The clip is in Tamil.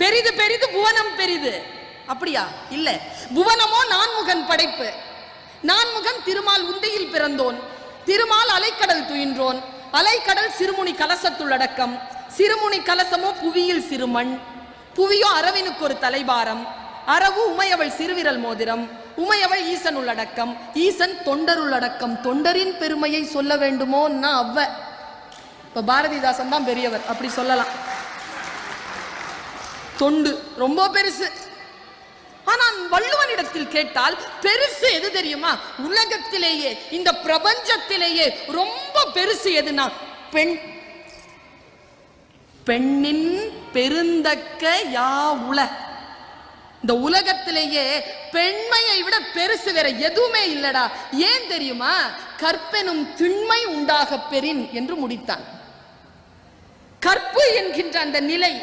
பெரிது பெரிது புவனம் பெரிது. அப்படியா? இல்ல. புவனமோ நான்முகன் படைப்பு. நான்முகன் திருமால் உந்தையில் பிறந்தோன். திருமால் அலைக்கடல் துயின்றோன். அலைக்கடல் சிறுமுனி கலசத்துள்ளடக்கம் சிறுமுனி கலசமோ புவியில் சிறுமண். புவியோ அரவினுக்கு ஒரு தலைபாரம். அரவு உமையவள் சிறுவிரல் மோதிரம். உமையவள் ஈசன் உள்ளடக்கம் ஈசன் தொண்டருள்ளடக்கம் தொண்டரின் பெருமையை சொல்ல வேண்டுமோன்னா அவ்வ. இப்ப பாரதிதாசன் தான் பெரியவர். அப்படி சொல்லலாம். தொண்டு ரொம்ப பெருசு. ஆனால் வள்ளுவனிடத்தில் கேட்டால் பெருசு எது தெரியுமா? உலகத்திலேயே இந்த பிரபஞ்சத்திலேயே ரொம்ப பெருசு எதுனா? பெண். பெண்ணின் பெருந்தக்க யா உல. இந்த உலகத்திலேயே பெண்மையை விட பெருசு வேற எதுவுமே இல்லடா. ஏன் தெரியுமா? கற்பெனும் திண்மை உண்டாக பெறின் என்று முடித்தான். கற்பு என்கின்ற அந்த நிலை